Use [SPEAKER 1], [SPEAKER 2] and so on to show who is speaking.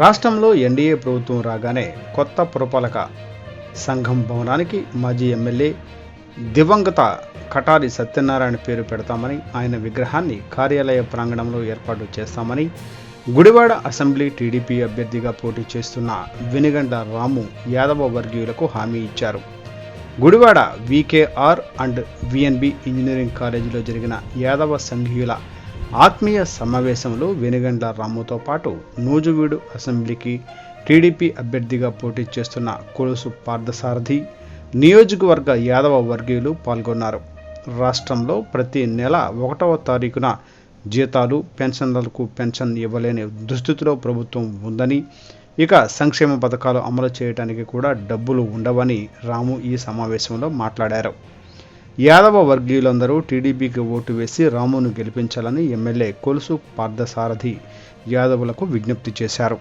[SPEAKER 1] రాష్ట్రంలో ఎన్డీఏ ప్రభుత్వం రాగానే కొత్త పురపాలక సంఘం భవనానికి మాజీ ఎమ్మెల్యే దివంగత కటారి సత్యనారాయణ పేరు పెడతామని ఆయన విగ్రహాన్ని కార్యాలయ ప్రాంగణంలో ఏర్పాటు చేస్తామని గుడివాడ అసెంబ్లీ టీడీపీ అభ్యర్థిగా పోటీ చేస్తున్న వెనుగండ రాము యాదవ వర్గీయులకు హామీ ఇచ్చారు. Gudivada VKR and VNB engineering కాలేజీలో జరిగిన యాదవ సంఘీయుల ఆత్మీయ సమావేశంలో వెనుగండ్ల రాముతో పాటు నూజువీడు అసెంబ్లీకి టీడీపీ అభ్యర్థిగా పోటీ చేస్తున్న కొలుసు పార్థసారథి నియోజకవర్గ యాదవ వర్గీయులు పాల్గొన్నారు. రాష్ట్రంలో ప్రతి నెల ఒకటవ తారీఖున జీతాలు పెన్షన్లకు పెన్షన్ ఇవ్వలేని దుస్థితిలో ప్రభుత్వం ఉందని ఇక సంక్షేమ పథకాలు అమలు చేయడానికి కూడా డబ్బులు ఉండవని రాము ఈ సమావేశంలో మాట్లాడారు. యాదవ వర్గీయులందరూ టీడీపీకి ఓటు వేసి రామును గెలిపించాలని ఎమ్మెల్యే కొలుసు పార్థసారథి యాదవులకు విజ్ఞప్తి చేశారు.